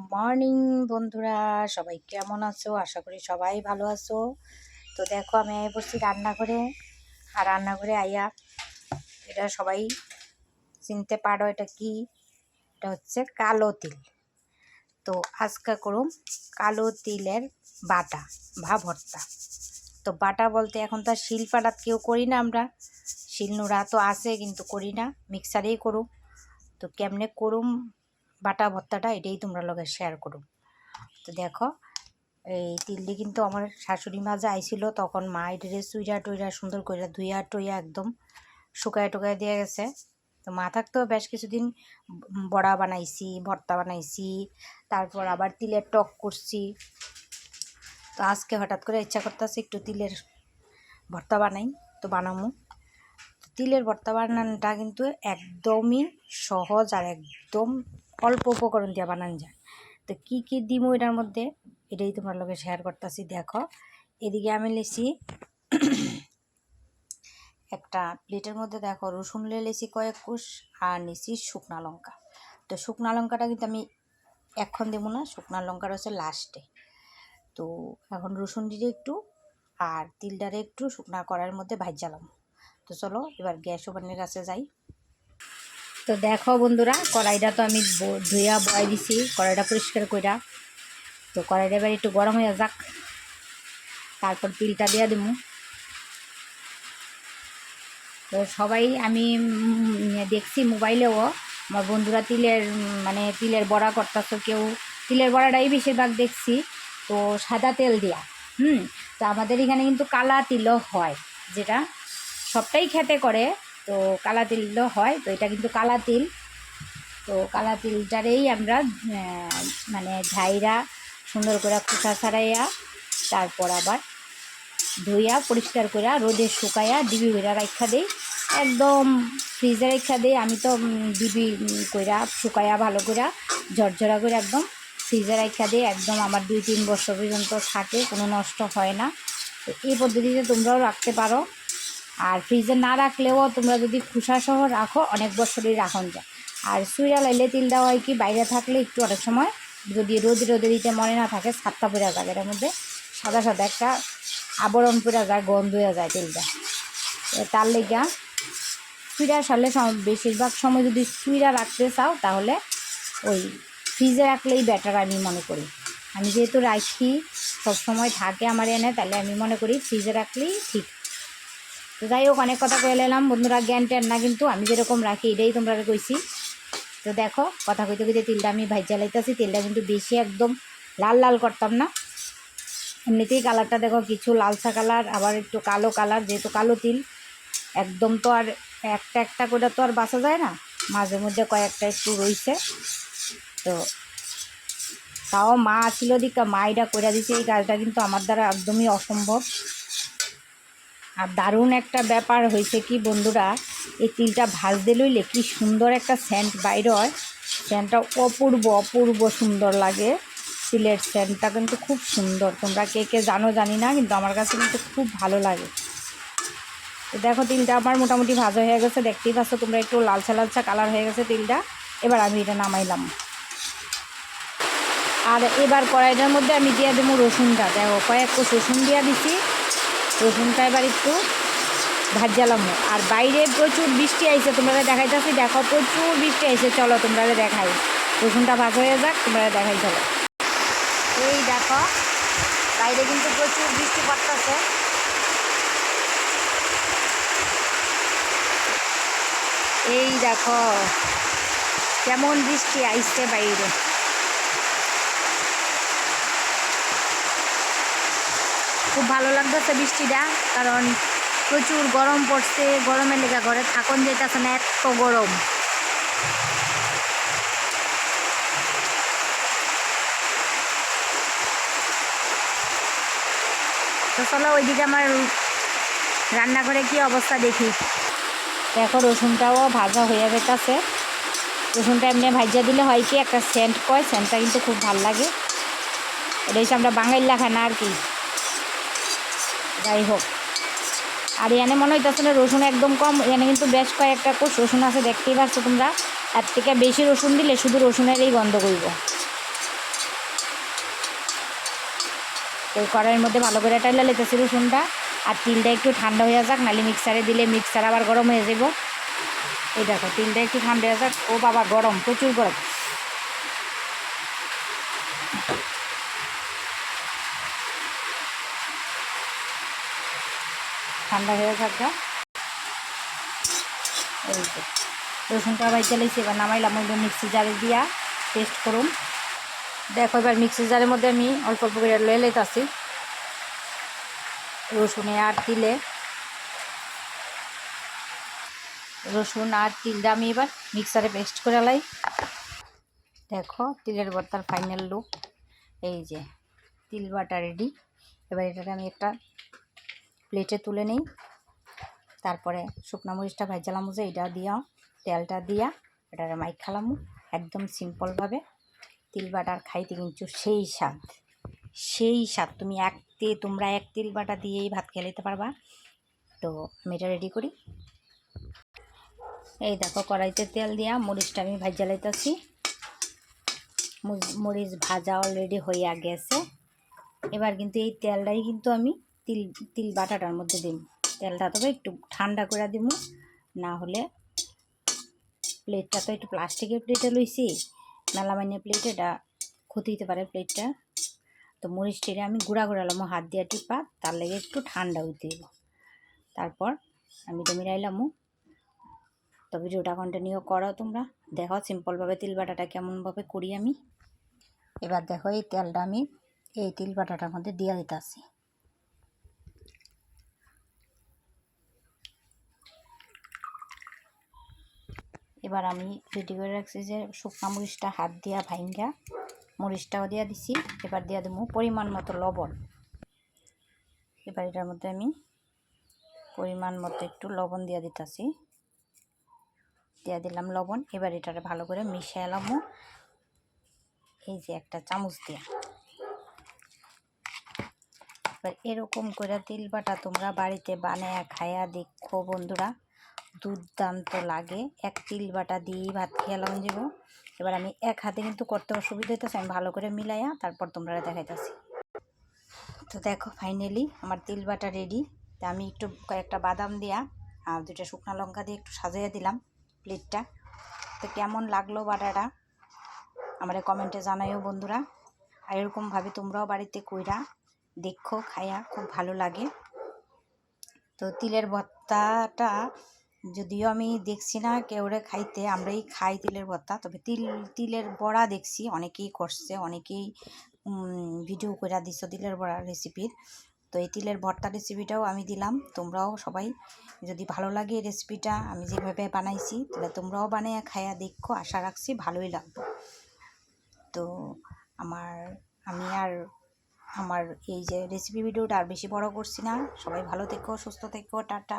Morning বন্ধুরা, সবাই কেমন আছো? আশা করি সবাই ভালো আছো। তো দেখো, আমি আই বসছি রান্নাঘরে। আর রান্নাঘরে আইয়া এটা সবাই চিনতে পারো এটা কি? এটা হচ্ছে কালো তিল। তো আজকে করুম কালো তিলের বাটা ভা ভর্তা। তো বাটা বলতে এখন তো শিল পাটাত কেউ করি না আমরা। শিল নোড়া তো আছে, কিন্তু করি না। মিক্সারেই করুম। তো কেমনে করুম? বাটা ভর্তাটা এটাই তোমরা লগে শেয়ার করুম তো দেখো, এই তিলটি কিন্তু আমার শাশুড়ি মা যে আইছিল, তখন মা এটারে চুইরা টুইরা সুন্দর করে ধুইয়া টুইয়া একদম শুকায় টুকায় দিয়ে গেছে। তো মা থাকতেও বেশ কিছুদিন বড়া বানাইছি, ভর্তা বানাইছি, তারপর আবার তিলের টক করছি। তো আজকে হঠাৎ করে ইচ্ছা করতেছে একটু তিলের ভর্তা বানাই, তো বানামো। তিলের ভর্তা বানানোটা কিন্তু একদমই সহজ আর একদম অল্প উপকরণ দিয়ে বানানো যায়। তো কী কী দিমো এটার মধ্যে? এটাই তোমার লোকে শেয়ার করতেছি, দেখো। এদিকে আমি লেছি একটা প্লেটের মধ্যে দেখো রসুন লেছি কয়েক কুশ আর নিছি শুকনা লঙ্কা। তো শুকনা লঙ্কাটা কিন্তু আমি এখন দেবো না, শুকনা লঙ্কাটা হচ্ছে লাস্টে তো এখন রসুন দিয়ে একটু আর তিলটারে একটু শুকনা করার মধ্যে ভাজালাম তো চলো এবার গ্যাস ওভেনের কাছে যাই। তো দেখো বন্ধুরা, কড়াইটা তো আমি ধুইয়া বয় দিছি, কড়াইটা পরিষ্কার কইরা। তো কড়াইটা এবার একটু গরম হয়ে যাক। তারপর তিলটা দিয়া দিব তো সবাই আমি দেখছি মোবাইলেও, আমার বন্ধুরা তিলের মানে তিলের বড়া করতেছ কেউ। তিলের বড়াটাই বেশিরভাগ দেখছি, তো সাদা তেল দেওয়া হুম? তো আমাদের এখানে কিন্তু কালা তিলও হয়, যেটা সবটাই খেতে করে। তো কালা তিলও হয়, তো এটা কিন্তু কালা তিল। তো কালা তিলটারেই আমরা মানে ঝাইরা, সুন্দর করে খোসা ছাড়াইয়া, তারপর আবার ধুইয়া, পরিষ্কার করে রোদে শুকাইয়া, ডিবি কইরা রাখা দিই। একদম ফ্রিজে রেখা দিই। আমি তো ডিবি কইরা শুকাইয়া ভালো করে ঝরঝরা করে একদম ফ্রিজে রেখা দিই। একদম আমার দুই তিন বছর পর্যন্ত থাকে, কোনো নষ্ট হয় না। তো এই পদ্ধতিতে তোমরাও রাখতে পারো। আর ফ্রিজে না রাখলেও তোমরা যদি সহ রাখো, অনেক বছরই রাখন যায়। আর সুইরা লাইলে তিলটা হয় কি, বাইরে থাকলে একটু অনেক সময়, যদি রোদে রোদে দিতে মনে না থাকে, সাতটা পড়া যায় এটার মধ্যে সাদা সাদা একটা আবরণ পড়া যায়, গন্ধ হয়ে যায় তেলটা। তার লেগা সুইরা সারলে বেশিরভাগ সময় যদি সুইরা রাখতে চাও, তাহলে ওই ফ্রিজে রাখলেই ব্যাটার আমি মনে করি। আমি যেহেতু রাখি, সবসময় থাকে আমার এনে, তাহলে আমি মনে করি ফ্রিজে রাখলেই ঠিক। তো যাই হোক, অনেক কথা কয়ে এলাম বন্ধুরা, জ্ঞান ট্যান না কিন্তু, আমি যেরকম রাখি, এটাই তোমরা কইছি। তো দেখো, কথা কইতে কইতে তেলটা আমি ভাই জ্বালাইতেছি তেলটা কিন্তু বেশি একদম লাল লাল করতাম না। এমনিতেই কালারটা দেখো, কিছু লালসা কালার, আবার একটু কালো কালার, যেহেতু কালো তিল, একদম তো আর একটা একটা করে তো আর বাঁচা যায় না। মাঝে মধ্যে কয়েকটা একটু রইছে। তো তাও মা ছিল দিকা মা এটা করে দিছে, এই কাজটা কিন্তু আমার দ্বারা একদমই অসম্ভব। আর দারুণ একটা ব্যাপার হয়েছে কি বন্ধুরা, এই তিলটা ভাজতে লইলে কি সুন্দর একটা স্যান্ট বাইর হয়। সেন্টটা অপূর্ব অপূর্ব সুন্দর লাগে। তিলের স্যান্টটা কিন্তু খুব সুন্দর। তোমরা কে কে জানো জানি না, কিন্তু আমার কাছে কিন্তু খুব ভালো লাগে। তো দেখো তিলটা আমার মোটামুটি ভাজা হয়ে গেছে। দেখতেই পাচ্ছ তোমরা একটু লালচা লালচা কালার হয়ে গেছে তিলটা। এবার আমি এটা নামাইলাম। আর এবার কড়াইটার মধ্যে আমি দিয়ে দেবো রসুনটা। দেখো কয়েক রসুন দিয়ে দিছি রসুনটা এবার একটু ভাজালাম আর বাইরে প্রচুর বৃষ্টি আইছে তোমরা দেখাইতেছি। দেখো, প্রচুর বৃষ্টি আইছে, চলো তোমরা দেখাই। রসুনটা ভাগ হয়ে যাক তোমরা দেখাই, চলো। এই দেখো, বাইরে কিন্তু প্রচুর বৃষ্টি পড়তেছে। এই দেখো, কেমন বৃষ্টি আইসছে বাইরে। খুব ভালো লাগতেছে বৃষ্টিটা, কারণ প্রচুর গরম পড়ছে, গরমের লেগে ঘরে থাকুন যেতেছে না, এত গরম। তো চলো ওইদিকে আমার রান্নাঘরে কি অবস্থা দেখি। দেখো, রসুনটাও ভাজা হয়ে গেছে। রসুনটা এমনি ভাজা দিলে হয় কি, একটা সেন্ট কয়, সেন্টটা কিন্তু খুব ভালো লাগে। এটা হচ্ছে আমরা বাঙালি লেখা না আর কি। যাই হোক। আর এনে মনে হইতেছে না রসুন একদম কম, এখানে কিন্তু বেশ কয়েকটা কোষ রসুন আছে, দেখতেই পাচ্ছ তোমরা। তার থেকে বেশি রসুন দিলে শুধু রসুনের এই গন্ধ করব ওই কড়াইয়ের মধ্যে ভালো করে টাইলা লেতেছি রসুনটা, আর তিলটা একটু ঠান্ডা হয়ে যাক নালে মিক্সারে দিলে মিক্সার আবার গরম হয়ে যাব এই দেখো, তিলটা একটু ঠান্ডা হয়ে যাক। ও বাবা, গরম, প্রচুর গরম। ঠান্ডা হয়ে থাকবে এই যে, রসুনটা আবার চালাইছি এবার নামাইলাম ওই মিক্সি জারে দিয়া পেস্ট করুন। দেখো, এবার মিক্সি জারের মধ্যে আমি অল্প অল্প করে লয়ে লইতাছি। রসুনে আর তিলে, রসুন আর তিলটা আমি এবার মিক্সারে পেস্ট করে লাই। দেখো, তিলের ভর্তার ফাইনাল লুক এই যে, তিল বাটা রেডি এবার এটাকে আমি একটা প্লেটে তুলে নিই। তারপরে শুকনা মরিচটা ভাজালাম যে এটা দিয়া, তেলটা দিয়া এটারে মাইক খালামু। একদম সিম্পলভাবে তিল বাটার খাইতে কিন্তু সেই স্বাদ সেই স্বাদ। তুমি এক তোমরা এক তিল বাটা দিয়েই ভাত খেয়ে নিতে পারবা। তো আমি এটা রেডি করি। এই দেখো কড়াইতে তেল দিয়া মরিচটা আমি ভাজা লাইতেছি। মরিচ ভাজা অলরেডি হইয়া গেছে। এবার কিন্তু এই তেলটাই কিন্তু আমি তিল তিল বাটাটার মধ্যে দিম। তেলটা তবে একটু ঠান্ডা করে দিব না হলে প্লেটটা তো একটু প্লাস্টিকের প্লেটে লইছি। মেলামাইনে প্লেট, এটা ক্ষতি হতে পারে প্লেটটা। তো মরিচটিরে আমি গুঁড়া গুঁড়া লামো, হাত দিয়ে টিপা, তার লেগে একটু ঠান্ডা হইতে দিব তারপর আমি তো মিলাইলামও তো ভিডিওটা কন্টিনিউ করো তোমরা। দেখো সিম্পলভাবে তিল বাটাটা কেমনভাবে করি আমি। এবার দেখো এই তেলটা আমি এই তিল বাটাটার মধ্যে দিয়ে দিতেছি। এবার আমি রেডি করে রাখছি যে শুকনা মরিচটা হাত দিয়া ভাইঙ্গা, মরিচটাও দিয়া দিছি, এবার দিয়া দেবো পরিমাণ মতো লবণ। এবার এটার মধ্যে আমি পরিমাণ মতো একটু লবণ দিয়া দিতেছি। দিয়া দিলাম লবণ, এবার এটারে ভালো করে মিশিয়ে এলামও এই যে একটা চামচ দিয়া। এবার এরকম করে তিল বাটা তোমরা বাড়িতে বানায় খায়া দেখো বন্ধুরা। দুর্দান্ত লাগে। এক তিল বাটা দিয়েই ভাত খেয়ালাম যাব এবার আমি এক হাতে কিন্তু করতে অসুবিধা হইতেছে, আমি ভালো করে মিলাইয়া তারপর তোমরা দেখাইতেছি। তো দেখো ফাইনালি আমার তিল বাটা রেডি তা আমি একটু কয়েকটা বাদাম দিয়া, আর দুটো শুকনো লঙ্কা দিয়ে একটু সাজাইয়া দিলাম প্লেটটা তো কেমন লাগল বাটাটা? আমার কমেন্টে জানাইও বন্ধুরা। আর এরকমভাবে তোমরাও বাড়িতে কইরা দেখো খায়া খুব ভালো লাগে। তো তিলের ভর্তাটা যদিও আমি দেখছি না কেউরে খাইতে, আমরাই খাই তিলের ভর্তা, তবে তিল, তিলের বড়া দেখছি, অনেকেই করছে, অনেকেই ভিডিও করে দিছো তিলের বড়া রেসিপির তো এই তিলের ভর্তা রেসিপিটাও আমি দিলাম, তোমরাও সবাই যদি ভালো লাগে এই রেসিপিটা আমি যেভাবে বানাইছি, তাহলে তোমরাও বানিয়ে খাইয়া দেখো, আশা রাখছি ভালোই লাগবে। তো আমার, আমি আর আমার এই যে রেসিপি ভিডিওটা আর বেশি বড় করছি না, সবাই ভালো থেকো, সুস্থ থেকো, টাটা।